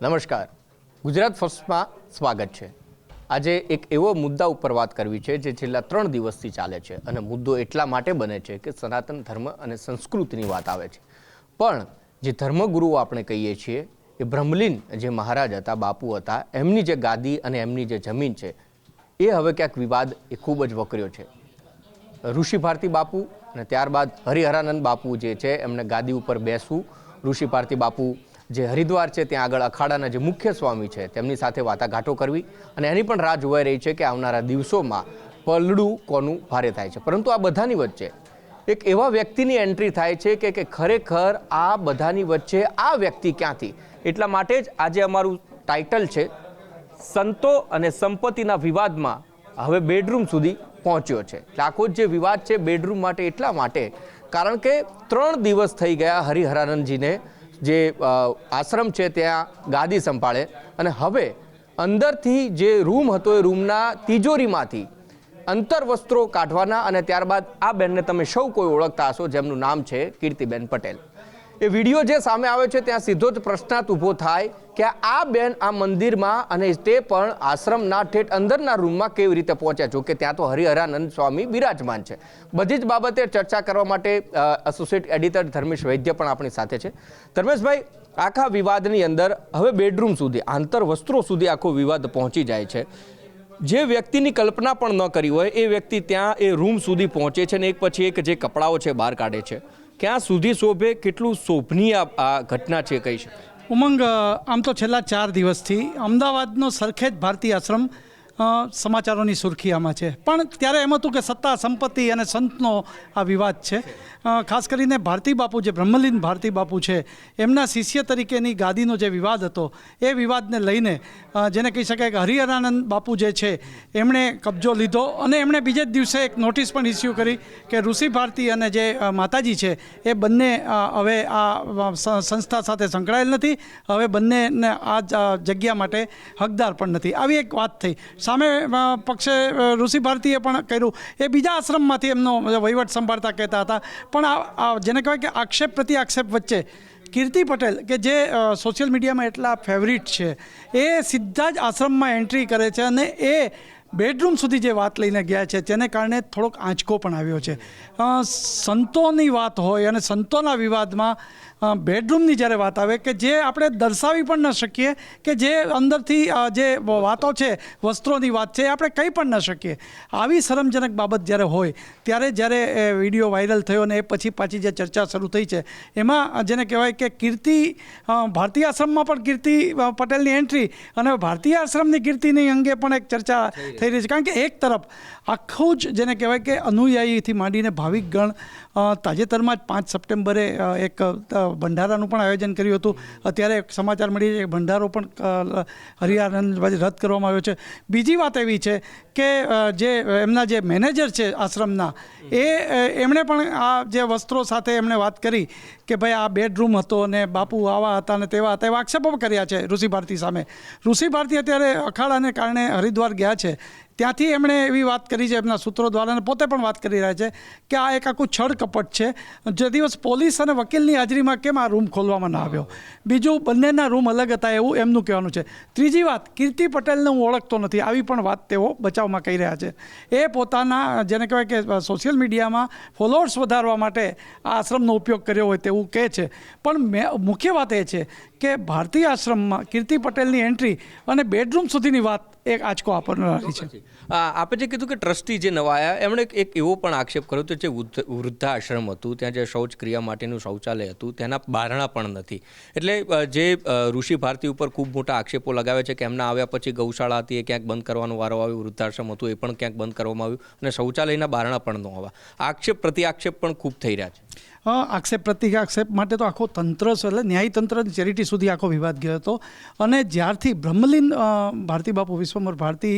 નમસ્કાર. ગુજરાત ફર્સ્ટમાં સ્વાગત છે. આજે એક એવો મુદ્દા ઉપર વાત કરવી છે, જે છેલ્લા ત્રણ દિવસથી ચાલે છે અને મુદ્દો એટલા માટે બને છે કે સનાતન ધર્મ અને સંસ્કૃતિની વાત આવે છે. પણ જે ધર્મગુરુઓ આપણે કહીએ છીએ, એ બ્રહ્મલીન જે મહારાજ હતા, બાપુ હતા, એમની જે ગાદી અને એમની જે જમીન છે, એ હવે ક્યાંક વિવાદ એ ખૂબ જ વકર્યો છે. ઋષિ ભારતી બાપુ અને ત્યારબાદ હરિહરાનંદ બાપુ જે છે, એમને ગાદી ઉપર બેસવું, ઋષિ ભારતી બાપુ જે હરિદ્વાર છે, ત્યાં આગળ અખાડાના જે મુખ્ય સ્વામી છે, તેમની સાથે વાટાઘાટો કરવી અને એની પણ રાહ જોવાઈ રહી છે કે આવનારા દિવસોમાં પલડું કોનું ભારે થાય છે. પરંતુ આ બધાની વચ્ચે એક એવા વ્યક્તિની એન્ટ્રી થાય છે કે કે ખરેખર આ બધાની વચ્ચે આ વ્યક્તિ ક્યાંથી? એટલા માટે જ આજે અમારું ટાઇટલ છે, સંતો અને સંપત્તિના વિવાદમાં હવે બેડરૂમ સુધી પહોંચ્યો છે. આખો જે વિવાદ છે બેડરૂમ માટે એટલા માટે, કારણ કે ત્રણ દિવસ થઈ ગયા હરિહરાનંદજીને જે આશ્રમ છે ત્યાં ગાદી સંભાળે. અને હવે અંદરથી જે રૂમ હતો એ રૂમના તિજોરીમાંથી અંતર વસ્ત્રો કાઢવાના અને ત્યારબાદ આ બેનને તમે સૌ કોઈ ઓળખતા હશો જેમનું નામ છે કીર્તિબેન પટેલ. એ વીડિયો જે સામે આવે છે, ત્યાં સીધો જ પ્રશ્નાર્થ ઊભો થાય કે આ બેન આ મંદિરમાં અને તે પણ આશ્રમના ઠેઠ અંદરના રૂમમાં કેવી રીતે પહોંચ્યા? જો કે ત્યાં તો હરિહરાનંદ સ્વામી બિરાજમાન છે. બધી જ બાબતે ચર્ચા કરવા માટે એસોસિએટ એડિટર ધર્મેશ વૈદ્ય પણ આપણી સાથે છે. ધર્મેશભાઈ, આખા વિવાદની અંદર હવે બેડરૂમ સુધી આંતર વસ્ત્રો સુધી આખો વિવાદ પહોંચી જાય છે. જે વ્યક્તિની કલ્પના પણ ન કરી હોય, એ વ્યક્તિ ત્યાં એ રૂમ સુધી પહોંચે છે ને એક પછી એક જે કપડાઓ છે, બહાર કાઢે છે. ક્યાં સુધી શોભે, કેટલું શોભનીય આ- ઘટના છે કહી શકાય? ઉમંગ, આમ તો છેલ્લા ચાર દિવસથી અમદાવાદનો સરખેજ ભારતીય આશ્રમ સમાચારોની આમાં છે. પણ ત્યારે એમ હતું કે સત્તા, સંપત્તિ અને સંતનો આ વિવાદ છે. ખાસ કરીને ભારતી બાપુ જે બ્રહ્મલીન ભારતી બાપુ છે, એમના શિષ્ય તરીકેની ગાદીનો જે વિવાદ હતો, એ વિવાદને લઈને જેને કહી શકાય કે હરિહરાનંદ બાપુ જે છે, એમણે કબજો લીધો અને એમણે બીજે જ દિવસે એક નોટિસ પણ ઇસ્યુ કરી કે ઋષિ ભારતી અને જે માતાજી છે, એ બંને હવે આ સંસ્થા સાથે સંકળાયેલ નથી. હવે બંનેને આ જગ્યા માટે હકદાર પણ નથી. આવી એક વાત થઈ. સામે પક્ષે ઋષિ ભારતીએ પણ કર્યું. એ બીજા આશ્રમમાંથી એમનો વહીવટ સંભાળતા કહેતા હતા. પણ જેને કહેવાય કે આક્ષેપ પ્રતિ આક્ષેપ વચ્ચે, કીર્તિ પટેલ, કે જે સોશિયલ મીડિયામાં એટલા ફેવરિટ છે, એ સીધા જ આશ્રમમાં એન્ટ્રી કરે છે અને એ બેડરૂમ સુધી જે વાત લઈને ગયા છે, તેને કારણે થોડોક આંચકો પણ આવ્યો છે. સંતોની વાત હોય અને સંતોના વિવાદમાં બેડરૂમની જ્યારે વાત આવે કે જે આપણે દર્શાવી પણ ન શકીએ કે જે અંદરથી જે વાતો છે, વસ્ત્રોની વાત છે એ આપણે કંઈ પણ ન શકીએ. આવી શરમજનક બાબત જ્યારે હોય, ત્યારે જ્યારે એ વીડિયો વાયરલ થયો અને એ પછી પાછી જે ચર્ચા શરૂ થઈ છે, એમાં જેને કહેવાય કે કીર્તિ ભારતીય આશ્રમમાં પણ કીર્તિ પટેલની એન્ટ્રી અને ભારતીય આશ્રમની કીર્તિની અંગે પણ એક ચર્ચા થઈ રહી છે. કારણ કે એક તરફ આખું જ જેને કહેવાય કે અનુયાયીથી માંડીને ભાવિક ગણ તાજેતરમાં જ પાંચ સપ્ટેમ્બરે એક ભંડારાનું પણ આયોજન કર્યું હતું. અત્યારે સમાચાર મળી છે ભંડારો પણ અ, રદ કરવામાં આવ્યો છે. બીજી વાત એવી છે કે જે એમના જે મેનેજર છે આશ્રમના એ એમણે પણ આ જે વસ્ત્રો સાથે એમણે વાત કરી કે ભાઈ આ બેડરૂમ હતો અને બાપુ આવા હતા અને તેવા હતા એવા આક્ષેપો કર્યા છે ઋષિ ભારતી સામે. ઋષિ ભારતી અત્યારે અખાડાને કારણે હરિદ્વાર ગયા છે. ત્યાંથી એમણે એવી વાત કરી છે, એમના સૂત્રો દ્વારા અને પોતે પણ વાત કરી રહ્યા છે કે આ એક આખું છળ કપટ છે. જે દિવસ પોલીસ અને વકીલની હાજરીમાં કેમ આ રૂમ ખોલવામાં ના આવ્યો? બીજું, બંનેના રૂમ અલગ હતા એવું એમનું કહેવાનું છે. ત્રીજી વાત, કીર્તિ પટેલને હું ઓળખતો નથી, આવી પણ વાત તેઓ બચાવમાં કહી રહ્યા છે. એ પોતાના, જેને કહેવાય કે સોશિયલ મીડિયામાં ફોલોઅર્સ વધારવા માટે આ આશ્રમનો ઉપયોગ કર્યો હોય તેવું કહે છે. પણ મે- મુખ્ય વાત એ છે કે ભારતીય આશ્રમમાં કીર્તિ પટેલની એન્ટ્રી અને બેડરૂમ સુધીની વાત એક આંચકો આપનારી છે. આ આપે જે કીધું કે ટ્રસ્ટી જે નવા આવ્યા એમણે એક- એવો પણ આક્ષેપ કર્યો હતો જે વૃદ્ધ- વૃદ્ધાશ્રમ હતું, ત્યાં જે શૌચ ક્રિયા માટેનું શૌચાલય હતું, તેના બારણા પણ નથી. એટલે જે ઋષિ ભારતી ઉપર ખૂબ મોટા આક્ષેપો લગાવે છે કે એમના આવ્યા પછી ગૌશાળા હતી, એ ક્યાંક બંધ કરવાનો વારો આવ્યો, વૃદ્ધાશ્રમ હતું, એ પણ ક્યાંક બંધ કરવામાં આવ્યું, અને શૌચાલયના બારણા પણ ન હોવા આક્ષેપ પ્રતિ આક્ષેપ પણ ખૂબ થઈ રહ્યા છે. આક્ષેપ પ્રતિકા આક્ષેપ માટે તો આખો તંત્ર એટલે ન્યાય તંત્ર ચેરિટી સુધી આખો વિવાદ ગયો હતો. અને જ્યારથી બ્રહ્મલીન ભારતી બાપુ વિશ્વમર ભારતી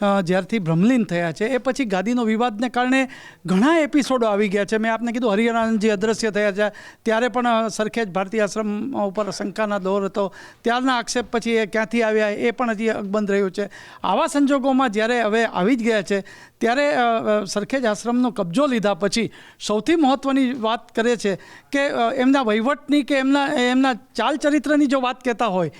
જ્યારથી બ્રહ્મલીન થયા છે, એ પછી ગાદીનો વિવાદને કારણે ઘણા એપિસોડો આવી ગયા છે. મેં આપને કીધું હરિયાણાજી અદ્રશ્ય થયા છે. ત્યારે પણ સરખેજ ભારતીય આશ્રમ ઉપર શંકાના દોર હતો. ત્યારના આક્ષેપ પછી એ ક્યાંથી આવ્યા એ પણ હજી અકબંધ રહ્યું છે. આવા સંજોગોમાં જ્યારે હવે આવી જ ગયા છે, ત્યારે સરખેજ આશ્રમનો કબજો લીધા પછી સૌથી મહત્ત્વની વાત કરે છે કે એમના વહીવટની કે એમના એમના ચાલચરિત્રની જો વાત કહેતા હોય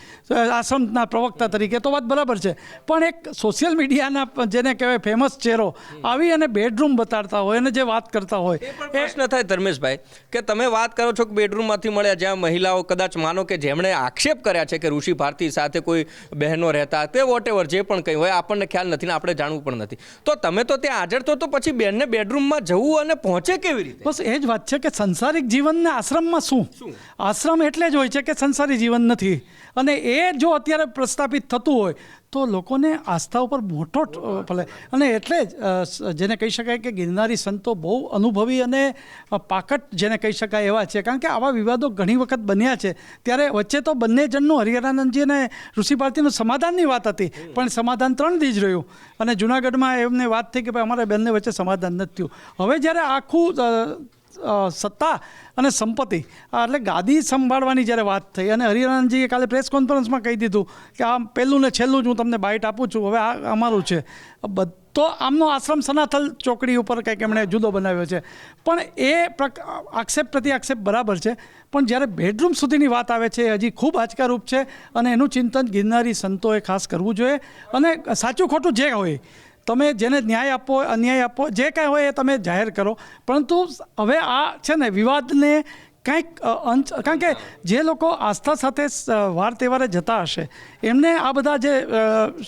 આશ્રમના પ્રવક્તા તરીકે તો વાત બરાબર છે. પણ એક સોશિયલ મીડિયાના જેને કહેવાય ફેમસ ચહેરો આવી અને બેડરૂમ બતાડતા હોય અને જે વાત કરતા હોય એ પ્રશ્ન થાય ધર્મેશભાઈ કે તમે વાત કરો છો કે બેડરૂમમાંથી મળ્યા જ્યાં મહિલાઓ કદાચ માનો કે જેમણે આક્ષેપ કર્યા છે કે ઋષિ ભારતી સાથે કોઈ બહેનો રહેતા તે વોટ જે પણ કંઈ હોય આપણને ખ્યાલ નથી ને આપણે જાણવું પણ નથી. તો તમે તો ત્યાં હાજર તો તો પછી બેનને બેડરૂમમાં જવું અને પહોંચે કેવી રીતે? બસ એ જ વાત છે કે સંસારિક જીવનને આશ્રમમાં શું? આશ્રમ એટલે જ હોય છે કે સંસારી જીવન નથી. અને એ જો અત્યારે પ્રસ્થાપિત થતું હોય તો લોકોને આસ્થા ઉપર મોટો ભલે. ફલે અને એટલે જ જેને કહી શકાય કે ગિરનારી સંતો બહુ અનુભવી અને પાકટ જેને કહી શકાય એવા છે. કારણ કે આવા વિવાદો ઘણી વખત બન્યા છે. ત્યારે વચ્ચે તો બંને જણનું હરિહરાનંદજી અને ઋષિ ભારતીનું સમાધાનની વાત હતી. પણ સમાધાન ત્રણ દી જ રહ્યું. અને જુનાગઢમાં એમને વાત થઈ કે ભાઈ અમારા બંને વચ્ચે સમાધાન નથી થયું. હવે જ્યારે આખું સત્તા અને સંપત્તિ. એટલે ગાદી સંભાળવાની જ્યારે વાત થઈ અને હરિરાનંદજીએ કાલે પ્રેસ કોન્ફરન્સમાં કહી દીધું કે આ પહેલું ને છેલ્લું જ હું તમને બાઇટ આપું છું, હવે આ અમારું છે. બધો આમનો આશ્રમ સનાથલ ચોકડી ઉપર કંઈક એમણે જુદો બનાવ્યો છે. પણ એ આક્ષેપ પ્રતિ આક્ષેપ બરાબર છે, પણ જ્યારે બેડરૂમ સુધીની વાત આવે છે હજી ખૂબ આંચકારૂપ છે અને એનું ચિંતન ગિરનારી સંતોએ ખાસ કરવું જોઈએ અને સાચું ખોટું જે હોય તમે જેને ન્યાય આપો અન્યાય આપો જે કાંઈ હોય એ તમે જાહેર કરો. પરંતુ હવે આ છે ને વિવાદને કંઈક અંશ કારણ કે જે લોકો આસ્થા સાથે વાર તહેવારે જતા હશે એમને આ બધા જે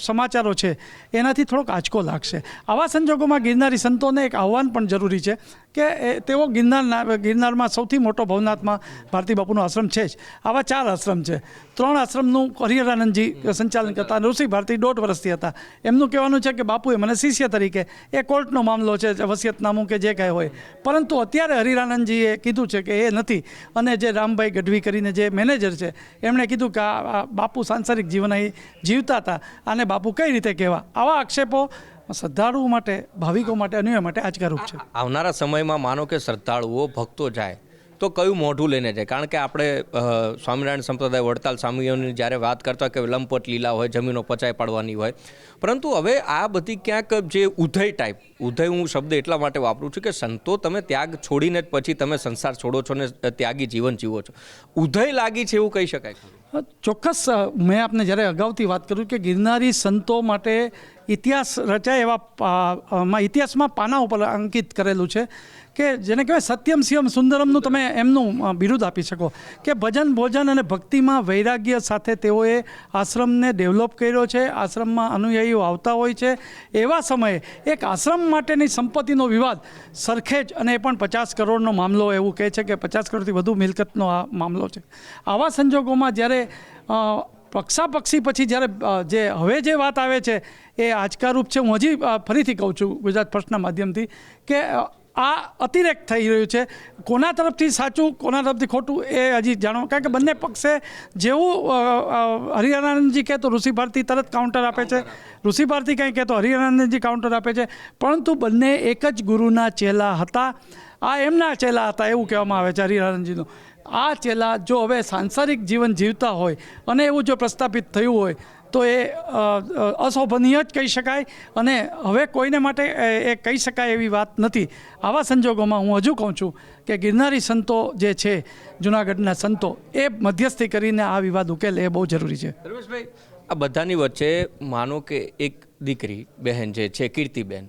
સમાચારો છે, એનાથી થોડોક આંચકો લાગશે. આવા સંજોગોમાં ગિરનારી સંતોને એક આહ્વાન પણ જરૂરી છે કે તેઓ ગિરનારના, ગિરનારમાં સૌથી મોટો ભવનાથમાં ભારતી બાપુનો આશ્રમ છે જ. આવા ચાર આશ્રમ છે. ત્રણ આશ્રમનું હરિહરાનંદજી સંચાલન કરતા ઋષિ ભારતી દોઢ વર્ષથી હતા. એમનું કહેવાનું છે કે, બાપુએ મને શિષ્ય તરીકે, એ કોર્ટનો મામલો છે, વસિયતનામું કે જે કાંઈ હોય. પરંતુ અત્યારે હરિરાનંદજીએ કીધું છે કે, એ નથી. અને જે રામભાઈ ગઢવી કરીને જે મેનેજર છે, એમણે કીધું કે આ બાપુ સાંસારિક જીવન અહીં જીવતા હતા અને બાપુ કઈ રીતે કહેવા? આવા આક્ષેપો શ્રદ્ધાળુઓ માટે, ભાવિકો માટે અન્યો માટે આજકારૂપ છે. આવનારા સમયમાં માનો કે શ્રદ્ધાળુઓ, ભક્તો જાય. તો કયું મોઢું લઈને જાય? કારણ કે આપણે સ્વામિનારાયણ સંપ્રદાય, વડતાલ સ્વામીઓની જ્યારે વાત કરતા કે લંપટ લીલા હોય, જમીનો પચાઈ પાડવાની હોય, પરંતુ હવે આ બધી ક્યાંક જે ઉધય ટાઈપ ઉધય હું શબ્દ એટલા માટે વાપરું છું કે સંતો તમે ત્યાગ છોડીને જ પછી તમે સંસાર છોડો છો ને ત્યાગી જીવન જીવો છો. ઉધય લાગી છે એવું કહી શકાય? ચોક્કસ મેં આપને જ્યારે અગાઉથી વાત કરું કે ગિરનારી સંતો માટે ઇતિહાસ રચાય એવા ઇતિહાસમાં પાના ઉપર અંકિત કરેલું છે. કે જેને કહેવાય સત્યમ સિયમ સુંદરમનું તમે એમનું બિરુદ આપી શકો. કે ભજન, ભોજન અને ભક્તિમાં વૈરાગ્ય સાથે તેઓએ આશ્રમને ડેવલપ કર્યો છે, આશ્રમમાં અનુયાયીઓ આવતા હોય છે. એવા સમયે એક આશ્રમ માટેની સંપત્તિનો વિવાદ સરખેજ અને એ પણ પચાસ કરોડનો મામલો એવું કહે છે કે પચાસ કરોડથી વધુ મિલકતનો આ મામલો છે. આવા સંજોગોમાં જ્યારે પક્ષાપક્ષી પછી જ્યારે જે હવે જે વાત આવે છે, એ આજકારૂપ છે. હું હજી ફરીથી કહું છું ગુજરાત ફર્સ્ટના માધ્યમથી કે આ અતિરેક થઈ રહ્યું છે. કોના તરફથી સાચું, કોના તરફથી ખોટું એ હજી જાણો. કારણ કે બંને પક્ષે જેવું હરિહરાનંદજી કહે તો ઋષિ ભારતી તરત કાઉન્ટર આપે છે. ઋષિ ભારતી કંઈ કહે તો હરિહરાનંદજી કાઉન્ટર આપે છે. પરંતુ બંને એક જ ગુરુના ચેલા હતા. આ એમના ચેલા હતા એવું કહેવામાં આવે છે હરિહરાનંદજીનું. આ ચેલા જો હવે સાંસારિક જીવન જીવતા હોય અને એવું જો પ્રસ્થાપિત થયું હોય તો એ અશોભનીય જ કહી શકાય અને હવે કોઈને માટે એ કહી શકાય એવી વાત નથી. આવા સંજોગોમાં હું હજુ કહું છું કે ગિરનારી સંતો જે છે, જુનાગઢના સંતો, એ મધ્યસ્થી કરીને આ વિવાદ ઉકેલ એ બહુ જરૂરી છે. રમેશભાઈ આ બધાની વચ્ચે માનો કે એક દીકરી, બહેન જે છે, કીર્તિબેન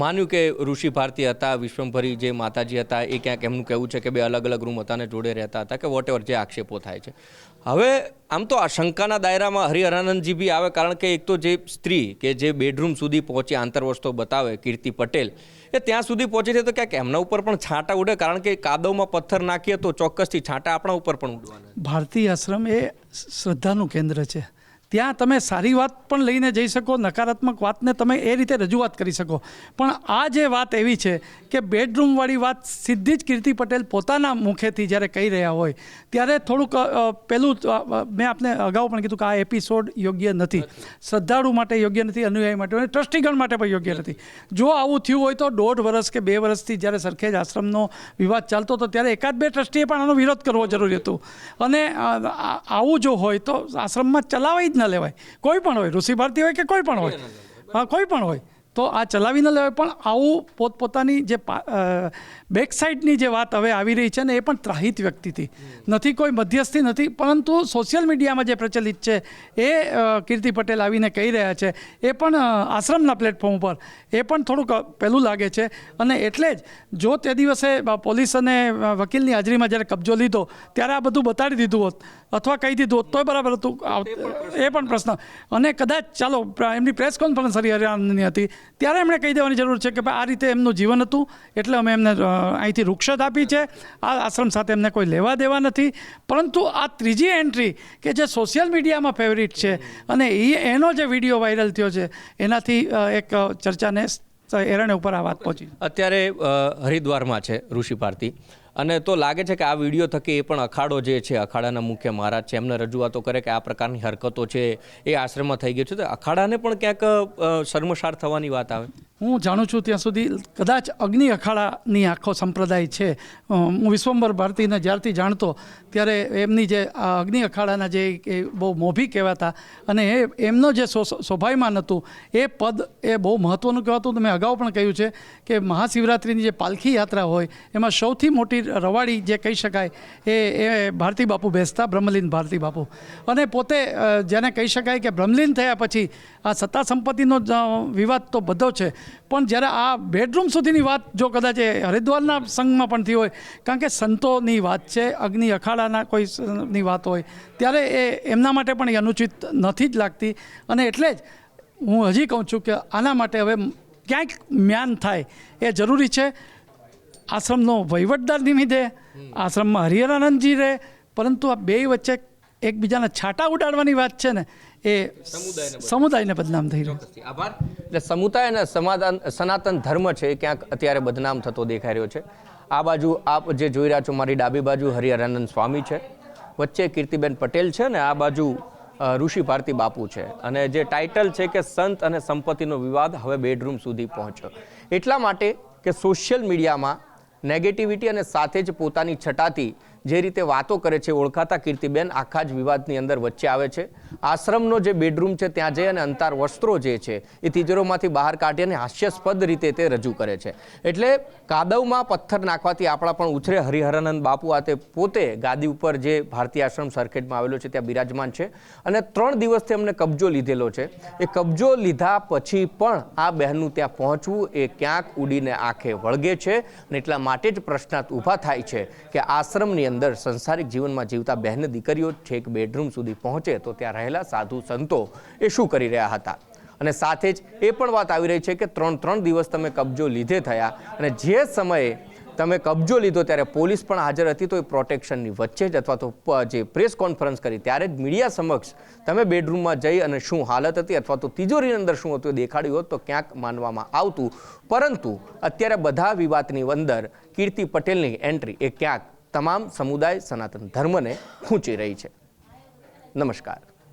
માન્યું કે ઋષિ ભારતી હતા, વિશ્વંભરી જે માતાજી હતા, એ ક્યાંક એમનું કહેવું છે કે બે અલગ અલગ રૂમ હતા અને જોડે રહેતા હતા કે વોટ જે આક્ષેપો થાય છે. હવે આમ તો આ શંકાના દાયરામાં હરિહરાનંદજી બી આવે કારણ કે એક તો જે સ્ત્રી કે જે બેડરૂમ સુધી પહોંચી આંતરવસ્તો બતાવે, કીર્તિ પટેલ, એ ત્યાં સુધી પહોંચી છે તો ક્યાંક એમના ઉપર પણ છાંટા ઉડે કારણ કે કાદવમાં પથ્થર નાખીએ તો ચોક્કસથી છાંટા આપણા ઉપર પણ ઉડવાના ભારતીય આશ્રમ એ શ્રદ્ધાનું કેન્દ્ર છે. ત્યાં તમે સારી વાત પણ લઈને જઈ શકો, નકારાત્મક વાતને તમે એ રીતે રજૂઆત કરી શકો. પણ આ જે વાત એવી છે કે બેડરૂમવાળી વાત સીધી જ કીર્તિ પટેલ પોતાના મુખેથી જ્યારે કહી રહ્યા હોય, ત્યારે થોડુંક પેલું મેં આપને અગાઉ પણ કીધું કે આ એપિસોડ યોગ્ય નથી. શ્રદ્ધાળુ માટે યોગ્ય નથી, અનુયાયી માટે અને ટ્રસ્ટીગણ માટે પણ યોગ્ય નથી. જો આવું થયું હોય તો દોઢ વર્ષ કે બે વર્ષથી જ્યારે સરખેજ આશ્રમનો વિવાદ ચાલતો હતો, ત્યારે એકાદ બે ટ્રસ્ટીએ પણ આનો વિરોધ કરવો જરૂરી હતું. અને આવું જો હોય તો આશ્રમમાં ચલાવાય જ ન લેવાય. કોઈ પણ હોય ઋષિ ભારતી હોય કે કોઈ પણ હોય. હા કોઈ પણ હોય. તો આ ચલાવી ન લેવાય પણ આવું પોતપોતાની જે બેક સાઈડની જે વાત હવે આવી રહી છે ને એ પણ ત્રાહિત વ્યક્તિથી. નથી કોઈ મધ્યસ્થી નથી પરંતુ સોશિયલ મીડિયામાં જે પ્રચલિત છે એ કીર્તિ પટેલ આવીને કહી રહ્યા છે એ પણ આશ્રમના પ્લેટફોર્મ ઉપર. એ પણ થોડુંક પહેલું લાગે છે. અને એટલે જ જો તે દિવસે પોલીસ અને વકીલની હાજરીમાં જ્યારે કબજો લીધો ત્યારે આ બધું બતાડી દીધું હોત અથવા કહી દીધું હોત તોય બરાબર હતું એ પણ પ્રશ્ન. અને કદાચ ચાલો એમની પ્રેસ કોન્ફરન્સ હરિયાણાની હતી ત્યારે એમણે કહી દેવાની જરૂર છે કે ભાઈ આ રીતે એમનું જીવન હતું એટલે અમે એમને અહીંથી રૂક્ષત આપી છે. આ આશ્રમ સાથે એમને કોઈ લેવા દેવા નથી. પરંતુ આ ત્રીજી એન્ટ્રી કે જે સોશિયલ મીડિયામાં ફેવરિટ છે અને એ એનો જે વીડિયો વાયરલ થયો છે, એનાથી એક ચર્ચાને એરણે ઉપર આ વાત પહોંચી. અત્યારે હરિદ્વારમાં છે ઋષિ ભારતી. અને તો લાગે છે કે આ વીડિયો થકી એ પણ અખાડો જે છે, અખાડાના મુખ્ય મહારાજ છે, એમને રજૂઆતો કરે કે આ પ્રકારની હરકતો છે એ આશ્રમમાં થઈ ગયું છે. તો અખાડાને પણ ક્યાંક શર્મસાર થવાની વાત આવે? હું જાણું છું ત્યાં સુધી કદાચ અગ્નિ અખાડાની આખો સંપ્રદાય છે. હું વિશ્વંબર ભારતીને જ્યારથી જાણતો ત્યારે એમની જે અગ્નિ અખાડાના જે બહુ મોભી કહેવાતા અને એ, એમનો જે સ્વભાવમાન હતું એ પદ એ બહુ મહત્ત્વનું કહેવાતું. મેં અગાઉ પણ કહ્યું છે કે મહાશિવરાત્રિની જે પાલખી યાત્રા હોય, એમાં સૌથી મોટી રવાડી જે કહી શકાય, એ એ ભારતી બાપુ બેસતા, બ્રહ્મલીન ભારતી બાપુ. અને પોતે જેને કહી શકાય કે બ્રહ્મલીન થયા પછી આ સત્તા સંપત્તિનો વિવાદ તો બધો છે. પણ જ્યારે આ બેડરૂમ સુધીની વાત જો કદાચ એ હરિદ્વારના સંઘમાં પણ થઈ હોય, કારણ કે સંતોની વાત છે, અગ્નિ અખાડાના કોઈની વાત હોય, ત્યારે એ એમના માટે પણ એ અનુચિત નથી જ લાગતી. અને એટલે જ હું હજી કહું છું કે આના માટે હવે ક્યાંક મ્યાન થાય એ જરૂરી છે. આશ્રમનો વહીવટદાર નિમિત્તે આશ્રમમાં હરિહરાનંદજી રહે પરંતુ આ બે વચ્ચે એકબીજાના છાંટા ઉડાડવાની વાત છે ને એ સમુદાયને બદનામ થઈ રહ્યો. આભાર. એટલે સમુદાય અને સમાધાન સનાતન ધર્મ છે એ ક્યાંક અત્યારે બદનામ થતો દેખાઈ રહ્યો છે. આ બાજુ આપ જે જોઈ રહ્યા છો મારી ડાબી બાજુ હરિહરાનંદ સ્વામી છે. વચ્ચે કીર્તિબેન પટેલ છે ને આ બાજુ ઋષિ ભારતી બાપુ છે. અને જે ટાઇટલ છે કે સંત અને સંપત્તિનો વિવાદ હવે બેડરૂમ સુધી પહોંચ્યો. એટલા માટે કે સોશિયલ મીડિયામાં નેગેટિવિટી અને સાથે જ પોતાની છટાથી જે રીતે વાતો કરે છે, ઓળખાતા કીર્તિબેન આખા જ વિવાદની અંદર વચ્ચે આવે છે. આશ્રમનો જે બેડરૂમ છે, ત્યાં જઈ અને અંતાર વસ્ત્રો જે છે, એ તિજોરોમાંથી બહાર કાઢી અને હાસ્યાસ્પદ રીતે તે રજૂ કરે છે. એટલે કાદવમાં પથ્થર નાખવાથી આપણા પણ ઉછરે હરિહરાનંદ બાપુ આ તે પોતે ગાદી ઉપર જે ભારતીય આશ્રમ સરખેજમાં આવેલો છે, ત્યાં બિરાજમાન છે. અને ત્રણ દિવસથી અમને કબજો લીધેલો છે. એ કબજો લીધા પછી પણ આ બહેનનું ત્યાં પહોંચવું એ ક્યાંક ઉડીને આંખે વળગે છે અને એટલા માટે જ પ્રશ્નાર્થ ઊભા થાય છે કે આશ્રમની અંદર સંસારિક જીવનમાં જીવતા બહેન દીકરીઓ છેક બેડરૂમ સુધી પહોંચે તો ત્યાં રહેલા સાધુ સંતો એ શું કરી રહ્યા હતા? અને સાથે જ એ પણ વાત આવી રહી છે કે ત્રણ ત્રણ દિવસ તમે કબજો લીધે થયા અને જે સમયે તમે કબજો લીધો ત્યારે પોલીસ પણ હાજર હતી તો એ પ્રોટેક્શનની વચ્ચે જ અથવા તો જે પ્રેસ કોન્ફરન્સ કરી ત્યારે જ મીડિયા સમક્ષ તમે બેડરૂમમાં જઈ અને શું હાલત હતી અથવા તો તિજોરીની અંદર શું હતું દેખાડ્યું હોત તો ક્યાંક માનવામાં આવતું. પરંતુ અત્યારે બધા વિવાદની અંદર કીર્તિ પટેલની એન્ટ્રી એ ક્યાંક તમામ સમુદાય સનાતન ધર્મને ખૂંચી રહી છે. નમસ્કાર.